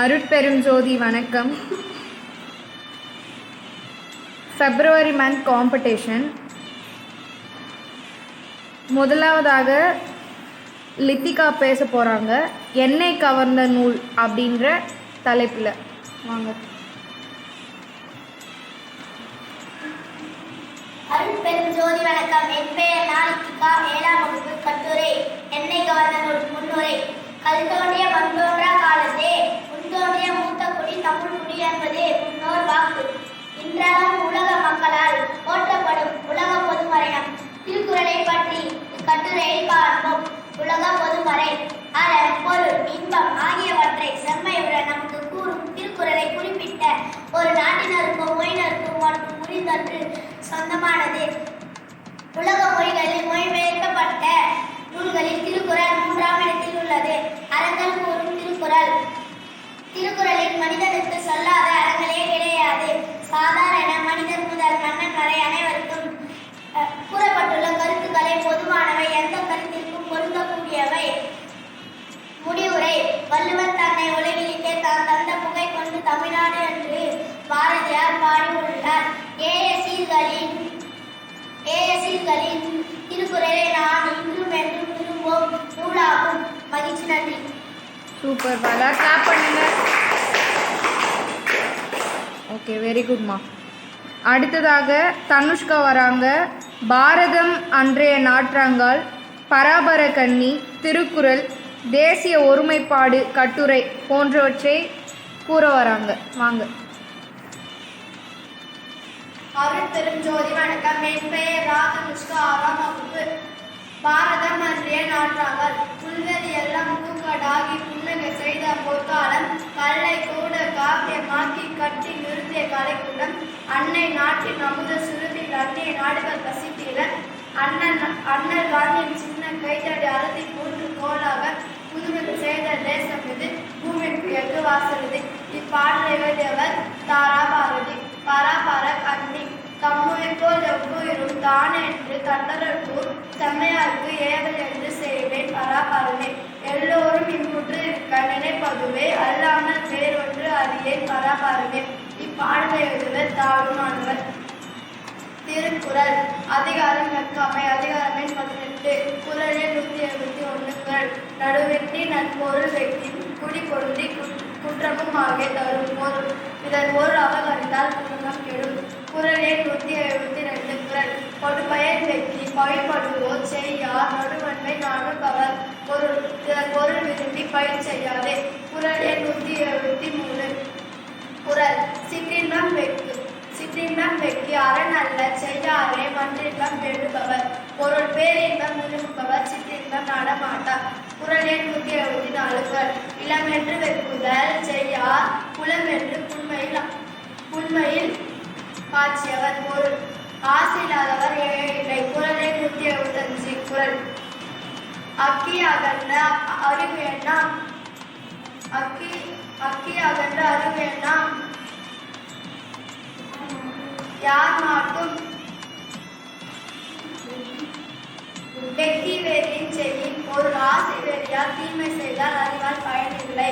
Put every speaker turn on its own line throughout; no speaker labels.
அருட்பெரும் ஜோதி வணக்கம். February month competition முதலாவதாக லித்திகா பேச போகிறாங்க எண்ணெய் கவர்ந்த நூல் அப்படின்ற தலைப்பில். வாங்க.
அருட்பெரும் ஜோதி வணக்கம். என் பெயர் நாளிகா ஏழாம் வகுப்பு கட்டுரை. எண்ணெய் கவர்ந்த நூல் முன்னுரை. கல் தோண்டிய மண் தோன்றா திருக்குறளை பற்றி இக்கட்டுரையில் காண்போம் உலக பொதுமறை அறம் பொருள் இன்பம் ஆகியவற்றை செம்மையுடன் நமக்கு கூறும் திருக்குறளை குறிப்பிட்ட ஒரு நாட்டினருக்கும் மொழியினருக்கும் மற்றும் புரிந்தன்று சொந்தமானது. உலக மொழிகளில் மொழிபெயர்க்கப்பட்ட நூல்களில் திருக்குறள் மூன்றாம் இடத்தில் உள்ளது. அறங்கள் கூறும் திருக்குறள். திருக்குறளில் மனிதனுக்கு சொல்லாத அறங்களே கிடையாது. சாதாரண மனிதன் முதல் மன்னன் கருத்துக்களை பொதுவானவை எந்த கருத்திற்கும் பொருந்தக்கூடியவை. முடிவுரை வள்ளுவர் தன்னை உலகிலேயே தான் தந்த புகை கொண்டு தமிழ்நாடு என்று பாரதியார் பாடியுள்ளார். ஏஎஸ்சிகளின் ஏஎஸ்சிகளின் திருக்குறளை நான் இன்றும் என்றும் விரும்புவோம். நூலாகும். மகிழ்ச்சி நன்றி.
சூப்பர் பாலா. கிளாப் பண்ணுங்க. ஓகே வெரி குட்மா அடுத்ததாக தனுஷ்கா வராங்க. பாரதம் அன்றைய நாற்றங்கால் பராபர கன்னி திருக்குறள் தேசிய ஒருமைப்பாடு கட்டுரை போன்றவற்றை கூற வராங்க. வாங்க.
அருட்பெருஞ்சோதி வணக்கம். என் பெயர் ராகனுஷ்கா ஆறாம் வகுப்பு. பாரதம் அன்றைய நாற்றாங்கள் புல்வெளி எல்லாம் பூக்கடாகி புன்னகை செய்த பொற்காலம் கல்லை கூட காவியமாக்கி கட்டி நிறுத்திய கலைக்கூடம் அன்னை நாட்டின் அமுத சுருதில் அந்நிய நாடுகள் பசித்தீர அண்ணன் அண்ணல் காந்தியின் சின்ன கைத்தடி அறுதி மூன்று கோலாக புதுமை செய்த தேசம் இது. பூமிக்கு எங்கு வாசல் இது இப்பாடலை எழுதியவர் தாரா பாரதி பராபர கண்ணி தம்முவை போல் எவ்வுயிரும் தானே என்று தண்டரக்கூர் செம்மையாருக்கு ஏவல் என்று செய்வேன் பராபரனே. எல்லோரும் இம்முற்று இருக்க நினைப்பதுவே அல்லாமல் வேறொன்று அறியேன் பராபரனே. இப்பாடலை எழுதுவர் தாழ்மானவர் திருக்குறள் அதிகாரம் நற்காமை அதிகாரம் எண் பதினெட்டு. குரல் எண் நூற்றி எழுபத்தி ஒன்றுகள் நடுவெட்டி நற்பொருள் வெட்டி குடி பொருந்தி குற்றமும் ஆகிய தரும் பொருள் இதன் பொருள் அவகரித்தால் குற்றம் கெடும். குரல் எண் நூற்றி எழுபத்தி ரெண்டு குரல் கொடுப்பயன் வெட்டி பயன்படுவோர் செய்யார். நடுவன்மை நாடுபவர் பொருள் இதன் பொருள் விரும்பி பயிர் செய்யாதே. குரல் எண் நூற்றி எழுபத்தி மூணு குரல். சிற்றின்பம் வெக்கு சிற்றின்பம் வெட்டி அறன் அல்ல மன்றின்பம் வேண்டுபவர் பொருள் பேரின்பம் விரும்புபவர் சிற்றின்பம் நாடமாட்டார். குரலே எண் நூற்றி எழுபத்தி நாலு இளமென்று வெப்புதல் செய்யார் குளமென்று புண்மையில் புண்மையில் காட்சியவர் பொருள். ஆசை இல்லாதவர் இல்லை. குரலே எண் நூற்றி குரல் அக்கி அகன்ற அறிவேண்டாம் அக்கி அக்கி அகன்ற அறிவேண்டாம் யார் மாட்டும் வெற்றி வேலின் செய்யின் ஒரு ஆசை வேலியால் தீமை செய்தால் அறிவால் பயனில்லை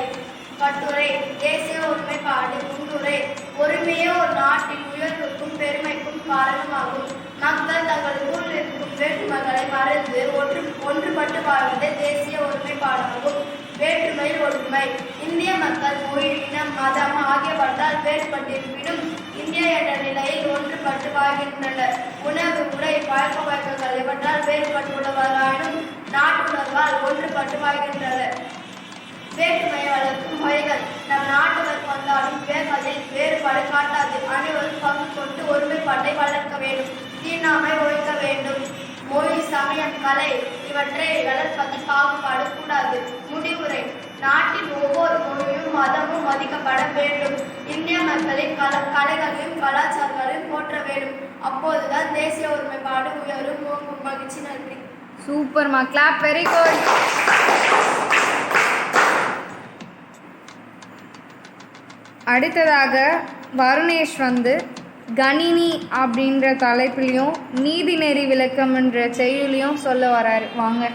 கட்டுரை தேசிய ஒருமைப்பாடு முன்னுரை ஒருமையே ஒரு நாட்டின் உயர்வுக்கும் பெருமைக்கும் காரணமாகும். மக்கள் தங்களுக்குள் இருக்கும் வேற்றுமைகளை மறந்து ஒன்று ஒன்றுபட்டு வாழ்வதே தேசிய ஒருமைப்பாடாகும். வேற்றுமையில் ஒற்றுமை. இந்திய மக்கள் மொழி இனம் மதம் ஆகியவற்றால் வேறுபட்டிருப்பினும் இந்தியா என்ற நிலையில் ஒன்றுபட்டு வாழ்கின்றனர் உணவு உடை பழக்க வழக்கங்கள் இவற்றால் வேறுபட்டுள்ளவர்களாயினும் நாட்டுணர்வால் ஒன்றுபட்டு வாழ்கின்றனர் வேற்றுமையை வளர்க்கும் முறைகள் நம் நாட்டவர் கொண்டாடும் வேர்களில் வேறுபாடு காட்டாது அனைவரும் பங்கு கொண்டு ஒருமைப்பாட்டை வளர்க்க வேண்டும் தீண்டாமை ஒழிக்க வேண்டும் மொழி சமயம் கலை இவற்றை வளர்ப்பதில் பாகுபாடு கூடாது முடிவுரை நாட்டின் ஒவ்வொரு மொழியும் மதமும் மதிக்கப்பட வேண்டும். இந்திய மக்களின் கல கலைகளையும் கலாச்சாரங்களையும் போற்ற வேண்டும். அப்போதுதான் தேசிய ஒருமைப்பாடு உயரும். ஓங்கும் மகிழ்ச்சி நன்றி.
சூப்பர்மா கிளாப் வெரி குட் அடுத்ததாக வருணேஷ் வந்து கணினி அப்படின்ற தலைப்புலையும் நீதிநெறி விளக்கம்ன்ற செயலியும் சொல்ல வராரு. வாங்க.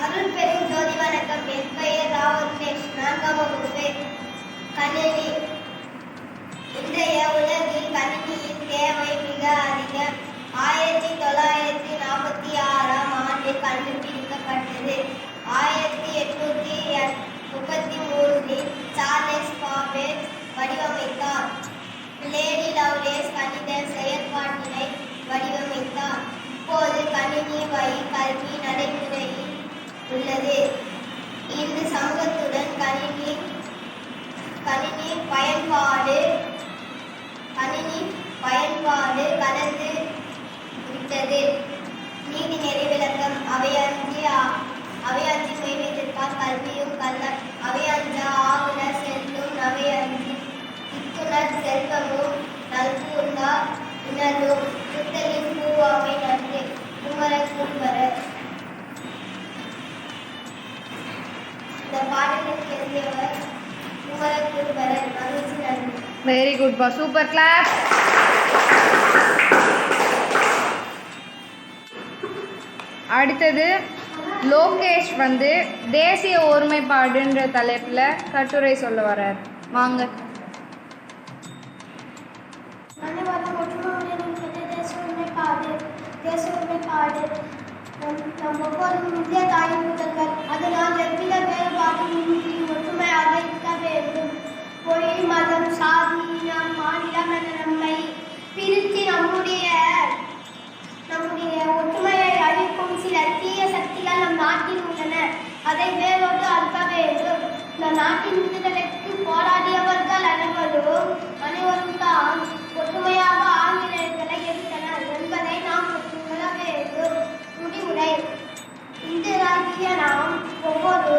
அருள் பெரும் ஜோதி
வணக்கம் என் பெயர் ராவர்மேஷ் நான்காம் வகுப்பு கணினி இன்றைய உலகில் கணினியின் தேவை மிக அதிகம் ஆயிரத்தி தொள்ளாயிரத்தி நாற்பத்தி ஆறாம் ஆண்டு கண்டுபிடிக்கப்பட்டது ஆயிரத்தி எட்நூத்தி முப்பத்தி மூன்றில் சார்லஸ் பாபே வடிவமைத்தார் லேடி லவ்லேஸ் கணித செயற்பாட்டினை வடிவமைத்தார் இப்போது கணினி வழி கல்வி நடைமுறையில் உள்ளது. இன்று சமூகத்துடன் கணினி கணினி பயன்பாடு கணினி பயன்பாடு கலந்து விட்டது. நீதி நெறி விளக்கம் அவை
வெரி குட்பா சூப்பர் கிளாப் அடுத்தது லோகேஷ் வந்து தேசிய ஒருமைப்பாடுன்ற தலைப்பில் கட்டுரை சொல்ல வர்றார். வாங்க.
நம் இந்திய முதல்வர் அதனால் எவ்வித வேறுபாடும் ஒற்றுமையாக இருக்க வேண்டும் மொழி மதம் சாதி இனம் மாநிலம் என நம்மை பிரித்து நம்முடைய நம்முடைய ஒற்றுமையை அழிக்கும் சில தீய சக்திகள் நம் நாட்டில் உள்ளன. அதை வேரோடு அறுக்க வேண்டும். நம் நாட்டின் விடுதலைக்கு போராடியவர்கள் அனைவரும் அனைவரும் தான் ஒற்றுமையாக ஆங்கிலேயர்களை எதிர்த்தனர் என்பதை நாம் புரிந்துகொள்ள வேண்டும் முடிவுரை இந்தியராகிய நாம் ஒவ்வொரு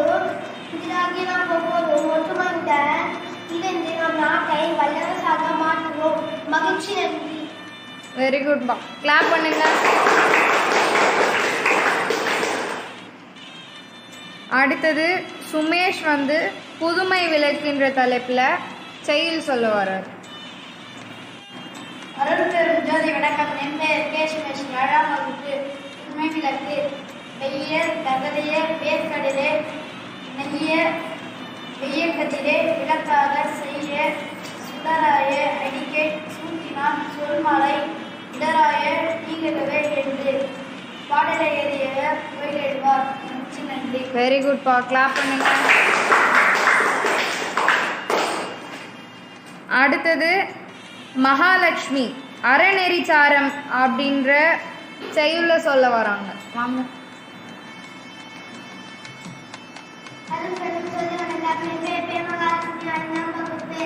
இந்தியராகிய நாம் ஒவ்வொரு ஒற்றுமையுடன் இணைந்து நம் நாட்டை வல்லரசாக மாற்றுவோம் மகிழ்ச்சி நன்றி
வெரி குட்மா கிளாப் பண்ணுங்க. அடுத்தது சுமேஷ் வந்து புதுமை விளக்குன்ற தலைப்பில் செயல் சொல்ல வர்றார்.
அருள் பெரும் ஜோதி வணக்கம். என் பெயர் கே சுமேஷ். ஏழாம் வகுப்பு உண்மை விளக்கு. வெய்ய தகதைய வேர்க்கடலே நெய்ய வெய்யக்கதிரே விளக்காக செய்ய எழுதியவர் கோயிலெழுவார் நன்றி நன்றி
வெரி குட்பா கிளாப் பண்ணுங்க. அடுத்தது மகாலட்சுமி அறநெறிச்சாரம் அப்படின்ற செய்யுள்ள சொல்ல வராங்க. வாங்க.
அருள் பெரும் சொல்லா வணக்கம் என் பெயர் பேமகாலட்சுமி ஐந்தாம் வகுப்பு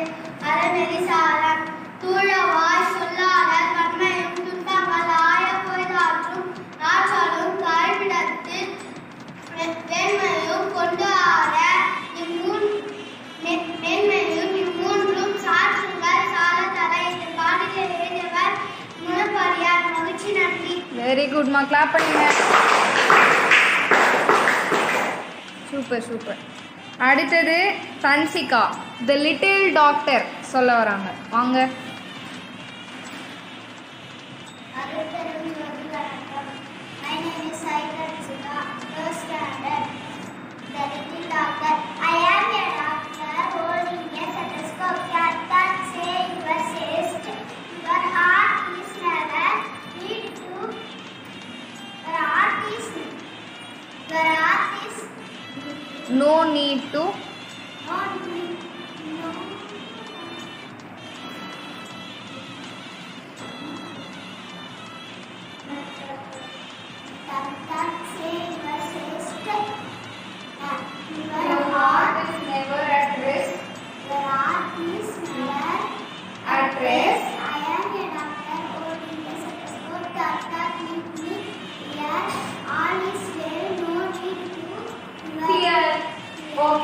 அறநெறி சாரம் தூழவாய் சொல்லாத கண்மையும் துன்பங்கள் ஆய பொய்தாற்றும் நாற்றாலும் தாழ்விடத்து மே- மேன்மையும் கொண்டு ஆட இம்மூன் மே- மேன்மையும் இம்மூன்றும் சாற்றுங்கள் சால தலை இந்த பாடலை எழுதியவர் முனப்பாடியார் மகிழ்ச்சி நன்றி.
வெரி குட்மா கிளாப் பண்ணுங்க. சூப்பர் சூப்பர் அடுத்தது தன்சிகா. த லிட்டில் டாக்டர் சொல்ல வராங்க. வாங்க.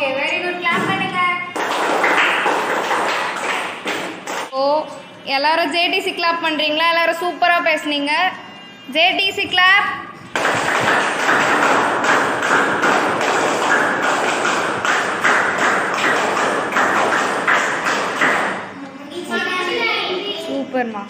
ஓகே வெரி குட் கிளாப் பண்ணுங்க. ஓ எல்லாரும் ஜேடிசி கிளாப் பண்ணுறீங்களா எல்லாரும் சூப்பராக பேசுனீங்க. ஜேடிசி கிளாப் சூப்பர்மா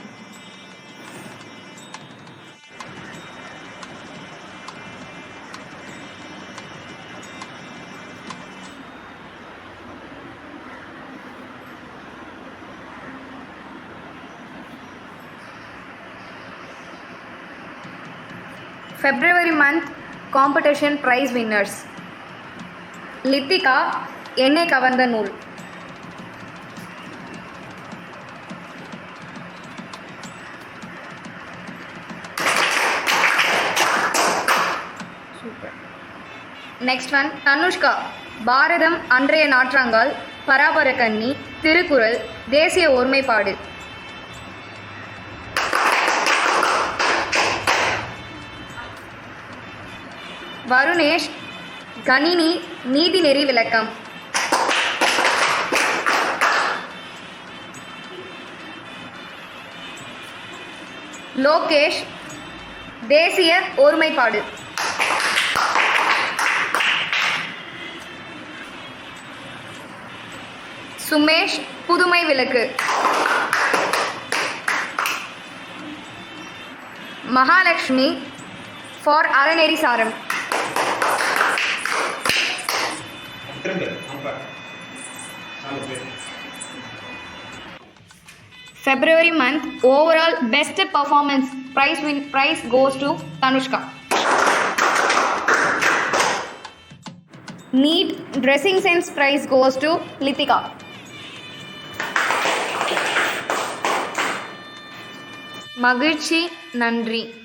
February month competition prize winners Lithika என்னை கவர்ந்த நூல் நெக்ஸ்ட் ஒன் தனுஷ்கா பாரதம் அன்றைய நாற்றாங்கால் பராபர கன்னி திருக்குறள் தேசிய ஒருமைப்பாடு வருணேஷ் கணினி நீதிநெறி விளக்கம். லோகேஷ் தேசிய ஒருமைப்பாடு. சுமேஷ் புதுமை விளக்கு. மகாலட்சுமி ஃபார் அறநெறி சாரம் February month overall best performance prize win prize goes to Tanushka. Neat dressing sense prize goes to Litika. Magirchi Nandri.